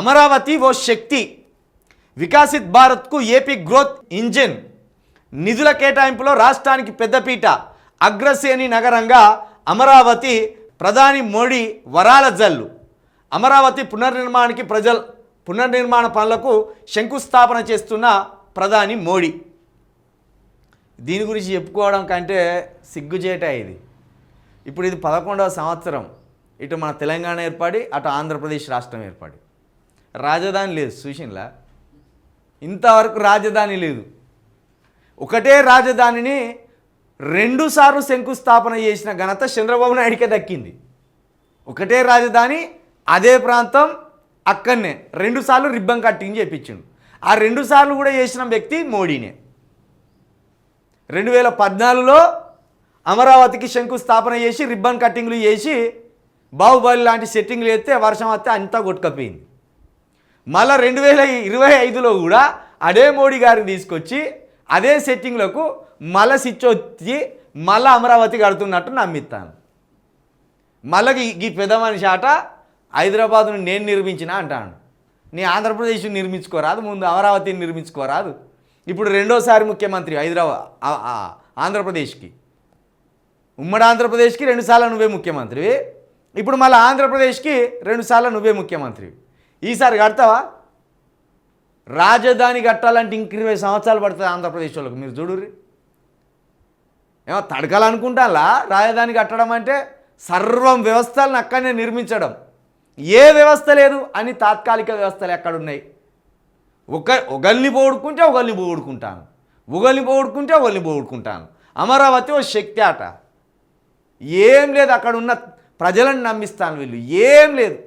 అమరావతి ఓ శక్తి. వికాసిత్ భారత్కు AP growth engine. నిధుల కేటాయింపులో రాష్ట్రానికి పెద్దపీట. అగ్రశ్రేణి నగరంగా అమరావతి ప్రధాని మోడీ వరాల జల్లు. అమరావతి పునర్నిర్మాణానికి ప్రజల పునర్నిర్మాణ పనులకు శంకుస్థాపన చేస్తున్న ప్రధాని మోడీ. దీని గురించి చెప్పుకోవడం కంటే సిగ్గుచేట ఇది. ఇప్పుడు ఇది పదకొండవ సంవత్సరం. ఇటు మన తెలంగాణ ఏర్పడి అటు ఆంధ్రప్రదేశ్ రాష్ట్రం ఏర్పడి. రాజధాని లేదు చూసిండ్లా ఇంతవరకు రాజధాని లేదు. ఒకటే రాజధానిని రెండుసార్లు శంకుస్థాపన చేసిన ఘనత చంద్రబాబు నాయుడికే దక్కింది. ఒకటే రాజధాని అదే ప్రాంతం అక్కడనే రెండుసార్లు రిబ్బన్ కట్టింగ్ చేయించిండు ఆ రెండుసార్లు కూడా చేసిన వ్యక్తి మోడీనే. రెండు వేల పద్నాలుగులో అమరావతికి శంకుస్థాపన చేసి రిబ్బన్ కట్టింగ్లు చేసి బాహుబలి లాంటి సెట్టింగ్లు వేస్తే వర్షం వస్తే అంతా కొట్టుకపోయింది. మళ్ళీ రెండు వేల ఇరవై ఐదులో కూడా అదే మోడీ గారిని తీసుకొచ్చి అదే సెట్టింగ్లకు మళ్ళీ స్విచ్ వచ్చి మళ్ళీ అమరావతి కడుతున్నట్టు నమ్మిస్తాను మళ్ళీ ఈ- పెద్ద మనిషి ఆట హైదరాబాద్ను నేను నిర్మించిన అంటాను. నీ ఆంధ్రప్రదేశ్ నిర్మించుకోరాదు ముందు అమరావతిని నిర్మించుకోరాదు. ఇప్పుడు రెండోసారి ముఖ్యమంత్రి హైదరాబాద్ ఆంధ్రప్రదేశ్కి. ఉమ్మడి ఆంధ్రప్రదేశ్కి రెండుసార్లు నువ్వే ముఖ్యమంత్రివి. ఇప్పుడు మళ్ళీ ఆంధ్రప్రదేశ్కి రెండుసార్లు నువ్వే ముఖ్యమంత్రి ఈసారి కడతావా? రాజధాని కట్టాలంటే ఇంక ఇరవై సంవత్సరాలు పడుతుంది ఆంధ్రప్రదేశ్ వాళ్ళకి. మీరు చూడుర్రి. ఏమో తడకాలనుకుంటాలా రాజధాని కట్టడం అంటే సర్వం వ్యవస్థలను అక్కడనే నిర్మించడం. ఏ వ్యవస్థ లేదు అని తాత్కాలిక వ్యవస్థలు ఎక్కడున్నాయి? ఒక ఒకరిని పోగొడుకుంటే ఒకరిని పోగొడుకుంటాను ఒకరిని పోగొడుకుంటే ఒకరిని పోగొడుకుంటాను అమరావతి ఓ శక్తి ఆట. ఏం లేదు అక్కడ ఉన్న ప్రజలను నమ్మిస్తాను వీళ్ళు. ఏం లేదు.